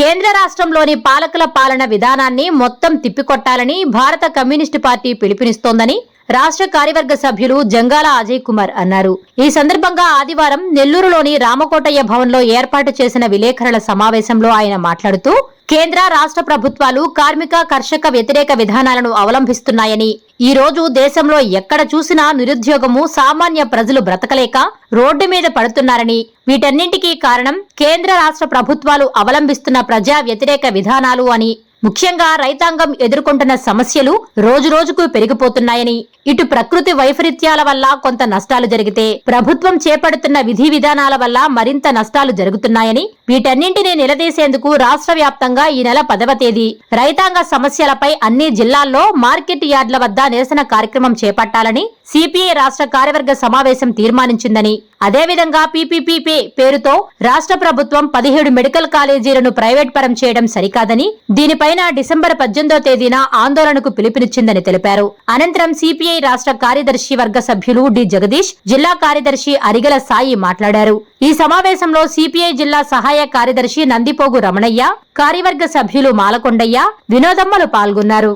కేంద్ర రాష్ట్రంలోని పాలకుల పాలన విధానాన్ని మొత్తం తిప్పికొట్టాలని భారత కమ్యూనిస్టు పార్టీ పిలుపునిస్తోందని రాష్ట్ర కార్యవర్గ సభ్యులు జంగాల అజయ్ కుమార్ అన్నారు. ఈ సందర్భంగా ఆదివారం నెల్లూరులోని రామకోటయ్య భవన్లో ఏర్పాటు చేసిన విలేకరుల సమావేశంలో ఆయన మాట్లాడుతూ కేంద్ర రాష్ట్ర ప్రభుత్వాలు కార్మిక కర్షక వ్యతిరేక విధానాలను అవలంబిస్తున్నాయని ఈ రోజు దేశంలో ఎక్కడ చూసినా నిరుద్యోగము సామాన్య ప్రజలు బ్రతకలేక రోడ్డు మీద పడుతున్నారని వీటన్నింటికీ కారణం కేంద్ర రాష్ట్ర ప్రభుత్వాలు అవలంబిస్తున్న ప్రజా వ్యతిరేక విధానాలు అని ముఖ్యంగా రైతాంగం ఎదుర్కొంటున్న సమస్యలు రోజు రోజుకు పెరిగిపోతున్నాయని. ఇటు ప్రకృతి వైపరీత్యాల వల్ల కొంత నష్టాలు జరిగితే ప్రభుత్వం చేపడుతున్న విధి విధానాల వల్ల మరింత నష్టాలు జరుగుతున్నాయని వీటన్నింటినీ నిలదీసేందుకు రాష్ట్ర వ్యాప్తంగా ఈ నెల పదవ తేదీ. రైతాంగ సమస్యలపై అన్ని జిల్లాల్లో మార్కెట్ యార్డ్ల వద్ద నిరసన కార్యక్రమం చేపట్టాలని సిపిఐ రాష్ట్ర కార్యవర్గ సమావేశం తీర్మానించిందని. అదేవిధంగా పీపీపీపీ పేరుతో రాష్ట్ర ప్రభుత్వం పదిహేడు మెడికల్ కాలేజీలను ప్రైవేట్ పరం చేయడం సరికాదని దీనిపైన డిసెంబర్ పద్దెనిమిదో తేదీన ఆందోళనకు పిలుపునిచ్చిందని తెలిపారు. అనంతరం సిపిఐ రాష్ట్ర కార్యదర్శి వర్గ సభ్యులు డి. జగదీష్ జిల్లా కార్యదర్శి అరిగల సాయి మాట్లాడారు. ఈ సమావేశంలో సిపిఐ జిల్లా సహాయ కార్యదర్శి నందిపోగు రమణయ్య కార్యవర్గ సభ్యులు మాలకొండయ్య వినోదమ్మలు పాల్గొన్నారు.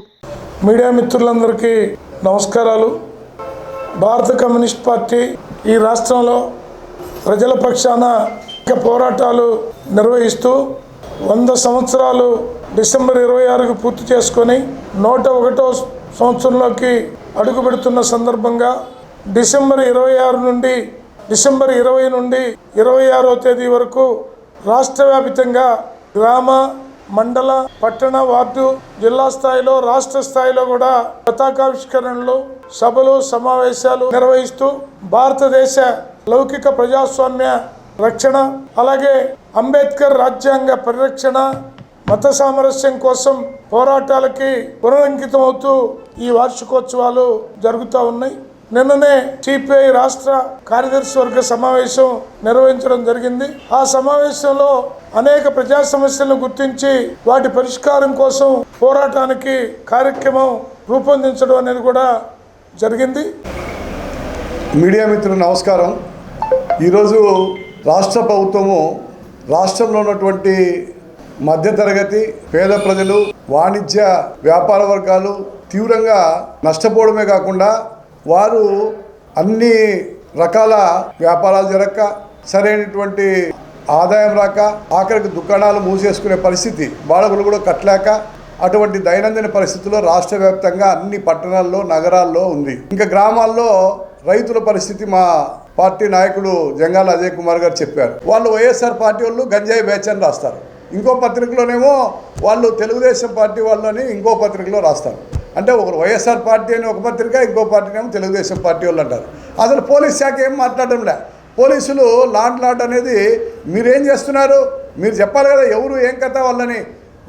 మీడియా మిత్రులందరికీ నమస్కారాలు. భారత కమ్యూనిస్ట్ పార్టీ ఈ రాష్ట్రంలో ప్రజల పక్షాన పోరాటాలు నిర్వహిస్తూ వంద సంవత్సరాలు డిసెంబర్ ఇరవై ఆరుకు పూర్తి చేసుకొని నూట ఒకటో సంవత్సరంలోకి అడుగు పెడుతున్న సందర్భంగా డిసెంబర్ ఇరవై ఆరు నుండి డిసెంబర్ ఇరవై నుండి ఇరవై ఆరో తేదీ వరకు రాష్ట్ర వ్యాపితంగా గ్రామ మండల పట్టణ వార్డు జిల్లా స్థాయిలో రాష్ట్ర స్థాయిలో కూడా పతాకావిష్కరణలు సభలు సమావేశాలు నిర్వహిస్తూ భారతదేశ లౌకిక ప్రజాస్వామ్య రక్షణ అలాగే అంబేద్కర్ రాజ్యాంగ పరిరక్షణ మత సామరస్యం కోసం పోరాటాలకి పునరంకితమవుతూ ఈ వార్షికోత్సవాలు జరుగుతూ ఉన్నాయి. నిన్ననే సిపిఐ రాష్ట్ర కార్యదర్శి వర్గ సమావేశం నిర్వహించడం జరిగింది. ఆ సమావేశంలో అనేక ప్రజా సమస్యలను గుర్తించి వాటి పరిష్కారం కోసం పోరాటానికి కార్యక్రమం రూపొందించడం అనేది కూడా జరిగింది. మీడియా మిత్రులు నమస్కారం. ఈరోజు రాష్ట్ర ప్రభుత్వము రాష్ట్రంలో ఉన్నటువంటి మధ్యతరగతి పేద ప్రజలు వాణిజ్య వ్యాపార వర్గాలు తీవ్రంగా నష్టపోవడమే కాకుండా వారు అన్ని రకాల వ్యాపారాలు జరగక సరైనటువంటి ఆదాయం రాక ఆఖరికి దుకాణాలు మూసేసుకునే పరిస్థితి బాడగులు కూడా కట్టలేక అటువంటి దైనందిన పరిస్థితుల్లో రాష్ట్ర వ్యాప్తంగా అన్ని పట్టణాల్లో నగరాల్లో ఉంది. ఇంకా గ్రామాల్లో రైతుల పరిస్థితి మా పార్టీ నాయకుడు జంగాల అజయ్ కుమార్ గారు చెప్పారు. వాళ్ళు వైఎస్ఆర్ పార్టీ వాళ్ళు గంజాయి బ్యాచ్ అని రాస్తారు. ఇంకో పత్రికలోనేమో వాళ్ళు తెలుగుదేశం పార్టీ వాళ్ళు అని ఇంకో పత్రికలో రాస్తారు. అంటే ఒకరు వైఎస్ఆర్ పార్టీ అని ఒక పత్రిక ఇంకో పార్టీ ఏమో తెలుగుదేశం పార్టీ వాళ్ళు అంటారు. అసలు పోలీస్ శాఖ ఏం మాట్లాడడంలే. పోలీసులు లాండ్ లాట్ అనేది మీరేం చేస్తున్నారు? మీరు చెప్పాలి కదా ఎవరు ఏం కథ వాళ్ళని.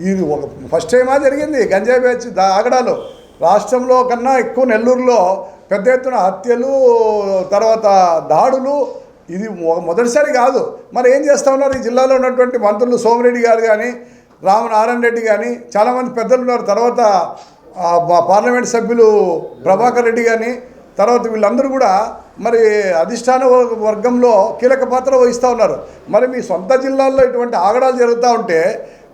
ఇది ఒక ఫస్ట్ టైమా జరిగింది? గంజాయి బ్యాచ్ దా ఆగడాలు. రాష్ట్రంలో కన్నా ఎక్కువ నెల్లూరులో పెద్ద ఎత్తున హత్యలు తర్వాత దాడులు ఇది మొదటిసారి కాదు. మరి ఏం చేస్తా ఉన్నారు ఈ జిల్లాలో ఉన్నటువంటి మంత్రులు సోమిరెడ్డి గారు కానీ రామనారాయణ రెడ్డి కానీ చాలామంది పెద్దలు ఉన్నారు. తర్వాత మా పార్లమెంట్ సభ్యులు ప్రభాకర్ రెడ్డి కానీ తర్వాత వీళ్ళందరూ కూడా మరి అధిష్టాన వర్గంలో కీలక పాత్ర వహిస్తూ ఉన్నారు. మరి మీ సొంత జిల్లాల్లో ఇటువంటి ఆగడాలు జరుగుతూ ఉంటే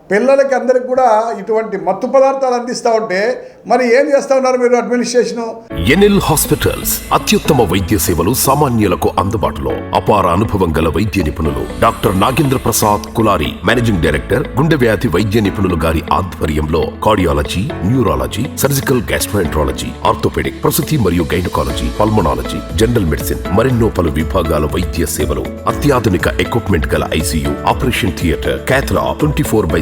పిల్లలకి అందరికి కూడా ఇటువంటి మత్తు పదార్థాలు అందిస్తూ ఉంటే మరి ఏం చేస్తూ ఉన్నారు మీరు అడ్మినిస్ట్రేషన్? ఎన్ఎల్ హాస్పిటల్స్ అత్యుత్తమ వైద్య సేవలు సామాన్యులకు అందుబాటులో అపార అనుభవం గల వైద్య నిపుణులు doctor Nagendra Prasad Kulari managing director గుండె వ్యాధి వైద్య నిపుణులు గారి ఆధ్వర్యంలో cardiology neurology surgical gastroenterology orthopaedic ప్రసూతి మరియు గైనకాలజీ పల్మనాలజీ జనరల్ మెడిసిన్ మరెన్నో పలు విభాగాల వైద్య సేవలు అత్యాధునిక ఎక్విప్మెంట్ గల ICU operation theatre cathlab twenty four by